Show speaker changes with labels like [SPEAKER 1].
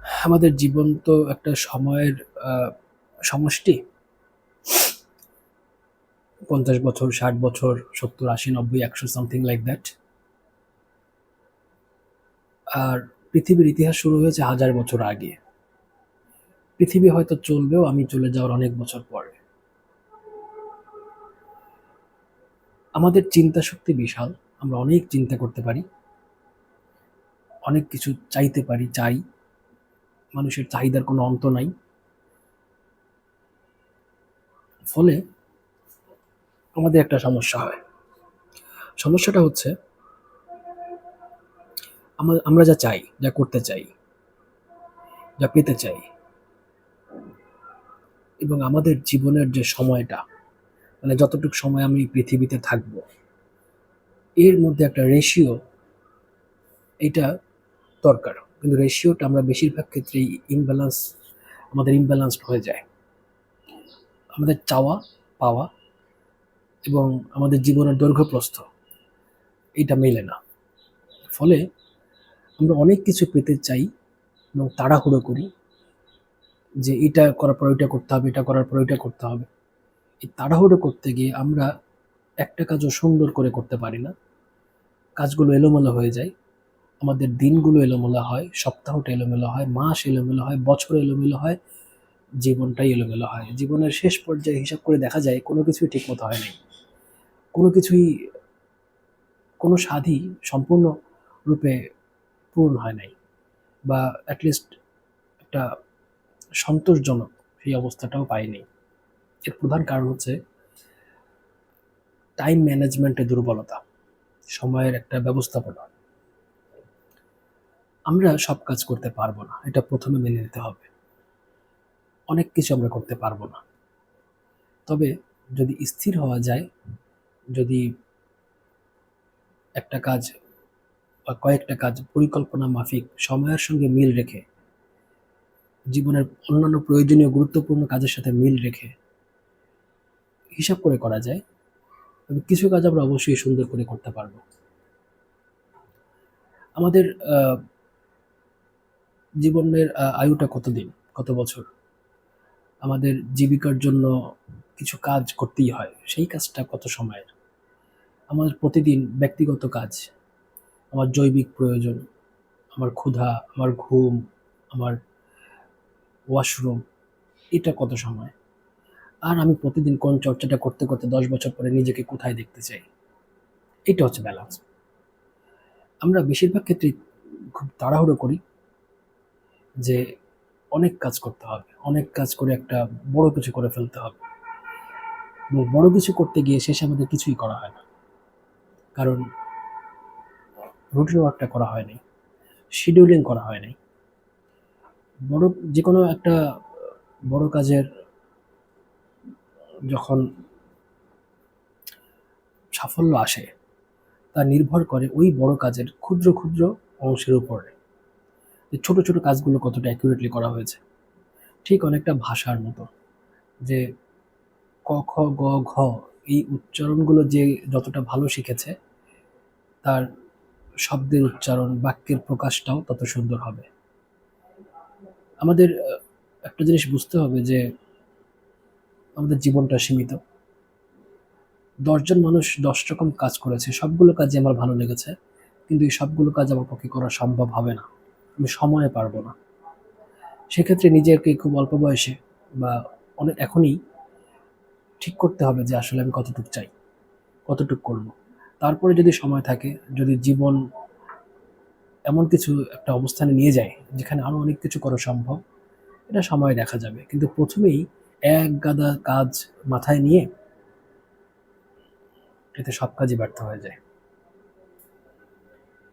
[SPEAKER 1] আমাদের জীবন তো একটা সময়ের সমষ্টি। পঞ্চাশ বছর, ষাট বছর, সত্তর, আশি, নব্বই, একশো সামথিং লাইক দ্যাট আর পৃথিবীর ইতিহাস শুরু হয়েছে হাজার বছর আগে। পৃথিবী হয়তো চলবেও, আমি চলে যাওয়ার অনেক বছর পরে। আমাদের চিন্তা শক্তি বিশাল, আমরা অনেক চিন্তা করতে পারি। অনেক কিছু চাইতে পারি, চাই। মানুষের চাহিদার কোনো অন্ত নাই। ফলে আমাদের একটা সমস্যা হয়। সমস্যাটা হচ্ছে আমরা যা চাই, যা করতে চাই, যা পেতে চাই, এবং আমাদের জীবনের যে সময়টা মানে যতটুকু সময় আমি পৃথিবীতে থাকব, এর মধ্যে একটা রেশিও এটা দরকার। কিন্তু রেশিওটা আমরা বেশিরভাগ ক্ষেত্রেই ইমব্যালেন্স আমাদের ইমব্যালেন্সড হয়ে যায়। আমাদের চাওয়া, পাওয়া এবং আমাদের জীবনের দৈর্ঘ্য প্রস্থ এটা মেলে না। ফলে আমরা অনেক কিছু পেতে চাই এবং তাড়াহুড়ো করি যে এটা করার পর ওইটা করতে হবে, এটা করার পর ওইটা করতে হবে। এই তাড়াহুড়ো করতে গিয়ে আমরা একটা কাজও সুন্দর করে করতে পারি না। কাজগুলো এলোমেলো হয়ে যায়। আমাদের দিনগুলো এলোমেলো হয়, সপ্তাহটা এলোমেলো হয়, মাস এলোমেলো হয়, বছর এলোমেলো হয়, জীবনটাই এলোমেলো হয়। জীবনের শেষ পর্যায়ে হিসাব করে দেখা যায় কোনো কিছুই ঠিকমতো হয় নাই। কোনো কিছুই, কোনো স্বাদই সম্পূর্ণ রূপে পূরণ হয় নাই বা অ্যাটলিস্ট একটা সন্তোষজনক সেই অবস্থাটাও পাইনি। এর প্রধান কারণ হচ্ছে টাইম ম্যানেজমেন্টের দুর্বলতা, সময়ের একটা ব্যবস্থাপনা। আমরা সব কাজ করতে পারব না। এটা প্রথমে মেনে নিতে হবে। অনেক কিছু আমরা করতে পারব না। তবে যদি স্থির হওয়া যায়, যদি একটা কাজ বা কয়েকটা কাজ পরিকল্পনা মাফিক সময়ের সঙ্গে মিল রেখে, জীবনের অন্যান্য প্রয়োজনীয় গুরুত্বপূর্ণ কাজের সাথে মিল রেখে হিসাব করে করা যায়, তবে কিছু কাজ আমরা অবশ্যই সুন্দর করে করতে পারব। আমাদের জীবনের আয়ুটা কতদিন? কত বছর? আমাদের জীবিকার জন্য কিছু কাজ করতেই হয়। সেই কাজটা কত সময়ের? আমার প্রতিদিন ব্যক্তিগত কাজ। আমার জৈবিক প্রয়োজন, আমার ক্ষুধা, আমার ঘুম, আমার ওয়াশরুম, এটা কত সময়? আর আমি প্রতিদিন কোন চর্চাটা করতে করতে দশ বছর পরে নিজেকে কোথায় দেখতে চাই? এটা হচ্ছে ব্যালেন্স আমরা বেশিরভাগ ক্ষেত্রেই খুব তাড়াহুড়ো করি। যে অনেক কাজ করতে হবে, অনেক কাজ করে একটা বড় কিছু করে ফেলতে হবে। এবং বড় কিছু করতে গিয়ে শেষে আমাদের কিছুই করা হয় না। কারণ রুটিন ওয়ার্কটা করা হয়নি শিডিউলিং করা হয়নি বড় যে কোনো একটা বড় কাজের যখন সাফল্য আসে, তা নির্ভর করে ওই বড় কাজের ক্ষুদ্র ক্ষুদ্র অংশের উপরে। যে ছোট ছোট কাজগুলো কতটা অ্যাকুরেটলি করা হয়েছে। ঠিক অনেকটা ভাষার মতো। যে ক, খ, গ, ঘ এই উচ্চারণগুলো যে যতটা ভালো শিখেছে, তার শব্দের উচ্চারণ, বাক্যের প্রকাশটাও তত সুন্দর হবে। আমাদের একটা জিনিস বুঝতে হবে যে আমাদের জীবনটা সীমিত। দশজন মানুষ দশ রকম কাজ করেছে, সবগুলো কাজই আমার ভালো লেগেছে, কিন্তু এই সবগুলো কাজ আমার পক্ষে করা সম্ভব হবে না। আমি সময়ে পারব না। সেক্ষেত্রে নিজেকে খুব অল্প বয়সে বা অনেক এখনই ঠিক করতে হবে যে আসলে আমি কতটুকু চাই, কতটুকু করব। তারপরে যদি সময় থাকে, যদি জীবন এমন কিছু একটা অবস্থানে নিয়ে যায়, যেখানে আরও অনেক কিছু করা সম্ভব, এটা সময় দেখা যাবে। কিন্তু প্রথমেই এক গাদা কাজ মাথায় নিয়ে এতে সব কাজই ব্যর্থ হয়ে যায়।